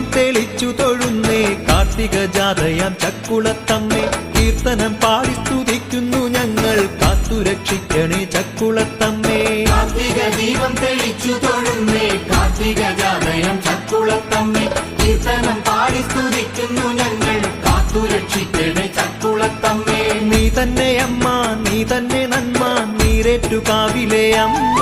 ദീപം തെളിച്ചു തൊഴുന്നേ. കാർത്തിക ജാതയാം ചക്കുളത്തമ്മേ. കീർത്തനം പാടി സ്തുതിക്കുന്നു ഞങ്ങൾ. കാത്തുരക്ഷിക്കണേ ചക്കുളത്തമ്മേ. കാർത്തിക ദീപം തെളിച്ചു തൊഴുന്നേ. കാർത്തിക ജാതയം ചക്കുളത്തമ്മേ. കീർത്തനം പാടി സ്തുതിക്കുന്നു ഞങ്ങൾ. കാത്തുരക്ഷിക്കണേ ചക്കുളത്തമ്മേ. നീ തന്നെ അമ്മ നീ തന്നെ നന്മ നീരേറ്റു കാവിലെ അമ്മ.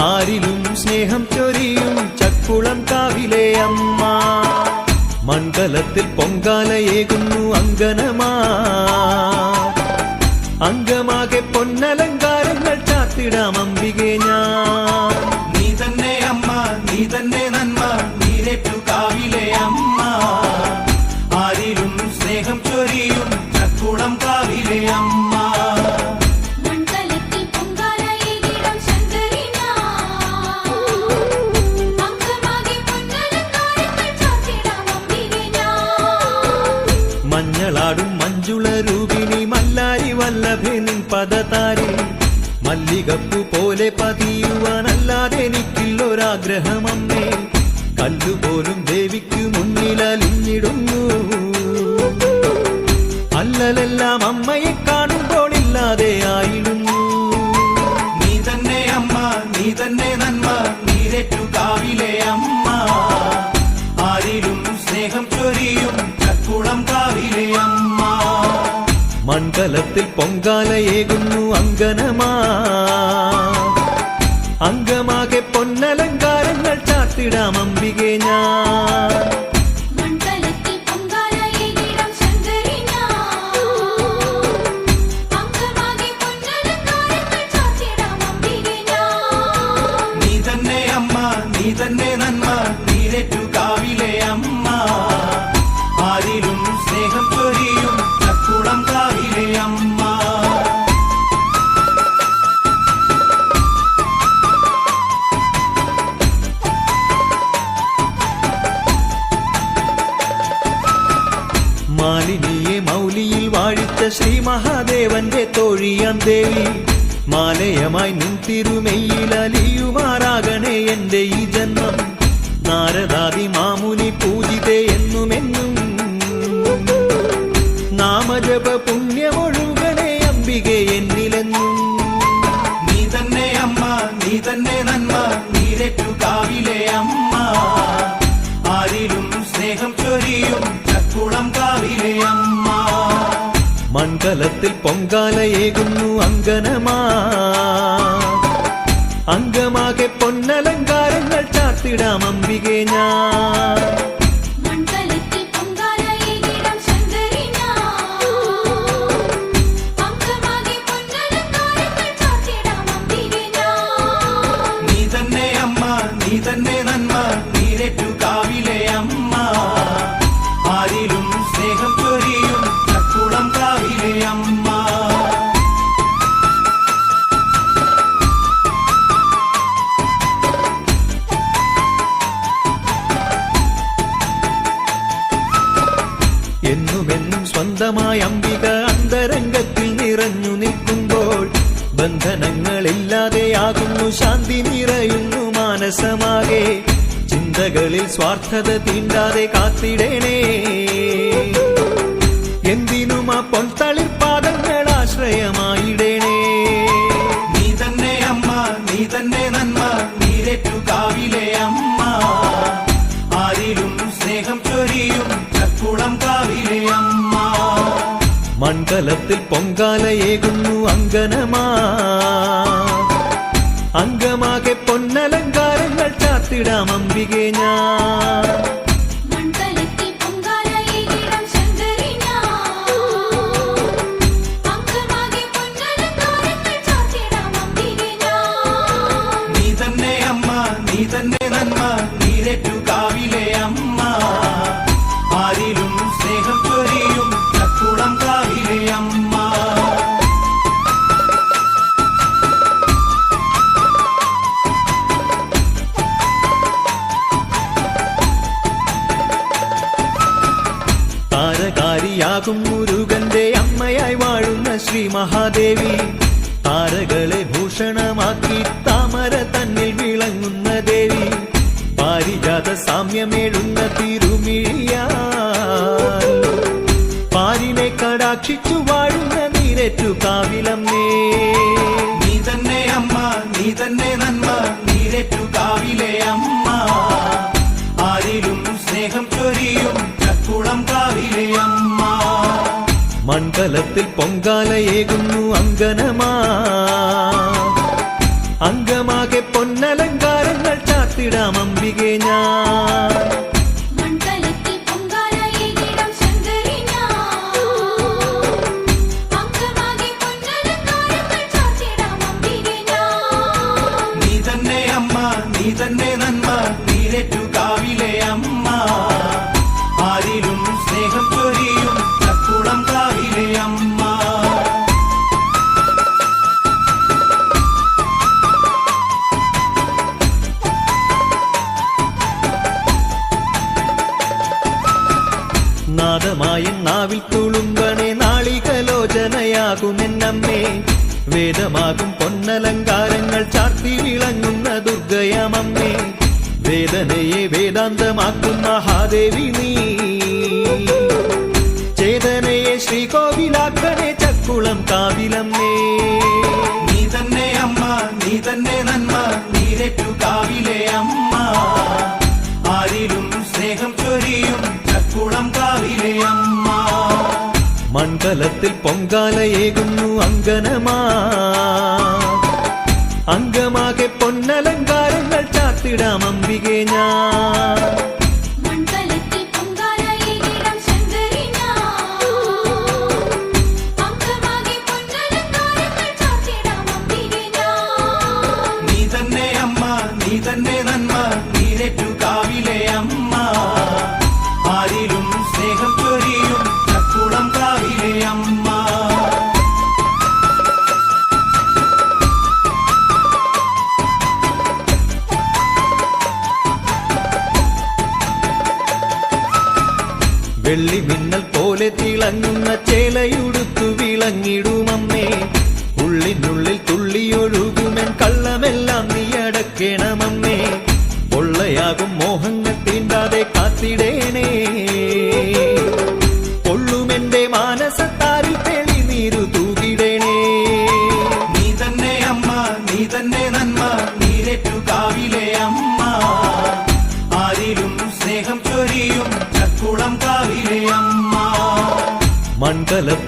ആരിലും സ്നേഹം ചൊരിയും ചക്കുളം കാവിലെ അമ്മ. മണ്ഡലത്തിൽ പൊങ്കാലയേകുന്നു അങ്കനമാ അംഗമാകെ പൊന്നലങ്കാരങ്ങൾ ചാത്തിടാം അംബികെ ഞാൻ നീ തന്നെ അമ്മ നീ തന്നെ മല്ലാരി വല്ലഭേ നിൻ പദതാരി മല്ലികപ്പു പോലെ പതിയുവാനല്ലാതെ എനിക്കില്ലൊരാഗ്രഹമമ്മേ. കല്ലുപോലും ദേവിക്ക് മുന്നിൽ അലിഞ്ഞിടുന്നു അല്ലലെല്ലാം അമ്മയെ കാണുമ്പോൾ ഇല്ലാതെ ആയിരുന്നു. നീ തന്നെ അമ്മ നീ തന്നെ നന്മ നീരറ്റു കാവിലെ അമ്മ. മണ്ഡലത്തിൽ പൊങ്കാലയേകുന്നു അങ്കനമാ അങ്കമാകെ പൊന്നലങ്കാരങ്ങൾ ചാത്തിടാം അംബികെ ഞാൻ തോഴിയാം ദേവി മാലയമായി നിൻ തിരുമെയ്യിൽ അലിയുമാറാകണേ എന്റെ ഈ ജന്മം. നാരദാദി മാമുനി പൂജിതേ എന്നുമെന്നും നാമജപ മണ്ഡലത്തിൽ പൊങ്കാലയേകുന്നു അങ്കനമാ. അങ്കമാകെ പൊന്നലങ്കാരങ്ങൾ ചാർത്തിടാം അംബികെ ഞാൻ ബന്ധനങ്ങളില്ലാതെയാകുന്നു ശാന്തി നിറയുന്നു മാനസമാകെ. ചിന്തകളിൽ സ്വാർത്ഥത തീണ്ടാതെ കാത്തിടേണേ. മണ്ഡലത്തിൽ പൊങ്കാലയേകുന്നു അങ്കനമാ അങ്കമാകെ പൊന്നലങ്കാരങ്ങൾ ചാത്തിടാം അംബികെ ഞാൻ മഹാദേവി താരകളെ ഭൂഷണമാക്കി താമര തന്നിൽ വിളങ്ങുന്ന ദേവി പാരിജാത സാമ്യമേഴുന്ന തിരുമിഴിയ പാരിനെ കടാക്ഷിച്ചു വാഴുന്ന നീരറ്റു കാവിലമ്മേ മൺകലത്തിൽ പൊങ്കാലയേകുന്നു അങ്കനമാ അംഗമാകെ പൊന്നലങ്കാരങ്ങൾ ചാത്തിടാം അമ്പികെ ഞാൻ മണ്ഡലത്തിൽ പൊങ്കാലയേകിടാം ശങ്കരി ഞാൻ. അംഗമാകെ പൊന്നലങ്കാരങ്ങൾ ചാർത്തിടാം അംബികെ ഞാൻ. നീ തന്നെ അമ്മ നീ തന്നെ നന്മ നീരറ്റു കാവിലെ അമ്മ ആരിലും നാവിൽ തുളുമ്പണേ നാളികലോചനയാകുമെന്നമ്മേ. വേദമാകും പൊന്നലങ്കാരങ്ങൾ ചാർത്തി വിളങ്ങുന്ന ദുർഗയമമ്മേ. വേദനയെ വേദാന്തമാക്കും മഹാദേവി നീ. ചേതനയെ ശ്രീകോവിലാക്കണേ ചക്കുളം കാവിലമ്മേ. നീ തന്നെ അമ്മ നീ തന്നെ നന്മ നീരറ്റു കാവിലെ അമ്മ. ആരിലും സ്നേഹം ചൊരിയും ചക്കുളം കാവിലെ അമ്മ. മൺകലത്തിൽ പൊങ്കാലയേകുന്നു അങ്കനമാ. അങ്കമാകെ പൊന്നലങ്കാരങ്ങൾ ചാത്തിടാം അംബികെ ഞാൻ.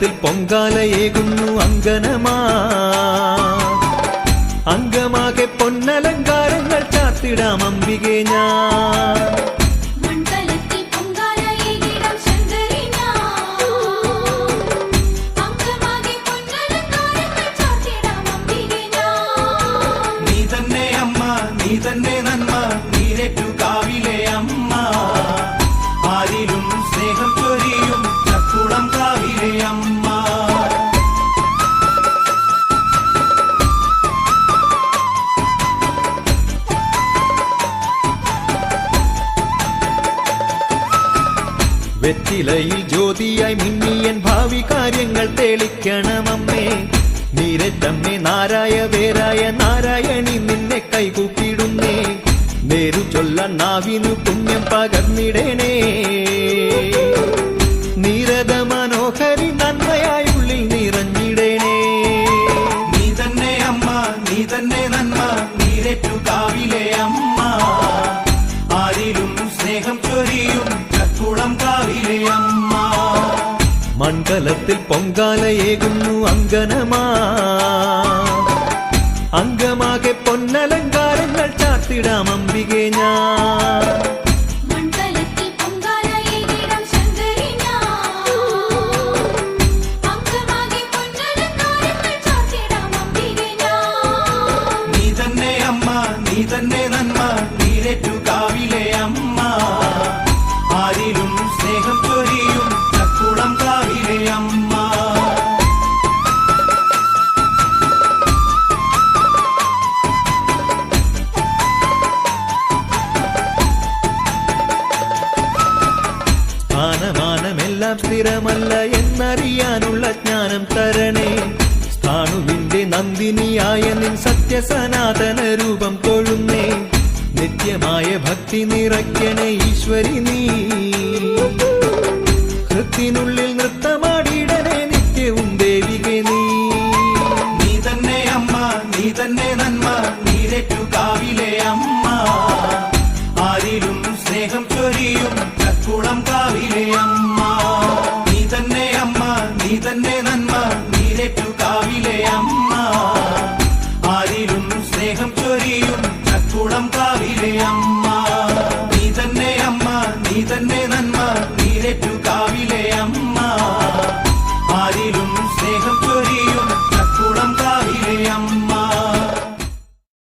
പൊങ്കാലയേകിടാം പൊങ്കാലയേകുന്നു ഞാൻ. അംഗമാകെ പൊന്നലങ്കാരങ്ങൾ ചാർത്തിടാം അമ്പികെ ഞാൻ. നീ തന്നെ നന്ന നീ തന്നെ നന്മ ജ്യോതിയായി മിന്നിയൻ ഭാവി കാര്യങ്ങൾ തെളിക്കണമമ്മേ. നിരത്തമ്മേ നാരായ വേരായ നാരായണി നിന്നെ കൈകൂപ്പിടുന്നേ. നേരു ചൊല്ലാൻ നാവിനു പുണ്യം പകർന്നിടേണേ. നീരത മനോഹരി നന്മയായി ഉള്ളിൽ നിറഞ്ഞിടേണേ. നീ തന്നെ അമ്മ നീ തന്നെ നന്മ നീരറ്റു കാവിലെ അമ്മ. ആരിലും സ്നേഹം ചൊരിയും ചക്കുളം കാവിലെ അമ്മ. മൺകലത്തിൽ പൊങ്കാലയേകുന്നു അങ്കനമാ അങ്കമാകെ പൊന്നലങ്കാരങ്ങൾ ചാത്തിടാം അംബികെ ഞാൻ ജ്ഞാനം തരണേ. സ്ഥാണുവിന്റെ നന്ദിനിയായ നിൻ സത്യസനാതന രൂപം തൊഴുന്നേ നിത്യമായ ഭക്തി നിറയ്ക്കണേ ഈശ്വരി നീ. ഹൃത്തിനുള്ളിൽ നൃത്തമാടിയിടണേ നിത്യവും ദേവികെ നീ. നീ തന്നെ അമ്മ നീ തന്നെ നന്മ നീരറ്റു കാവിലെ അമ്മ. ആരിലും സ്നേഹം ചൊരിയും ചക്കുളം കാവിലെ അമ്മ. നീ തന്നെ അമ്മ നീ തന്നെ നന്മ.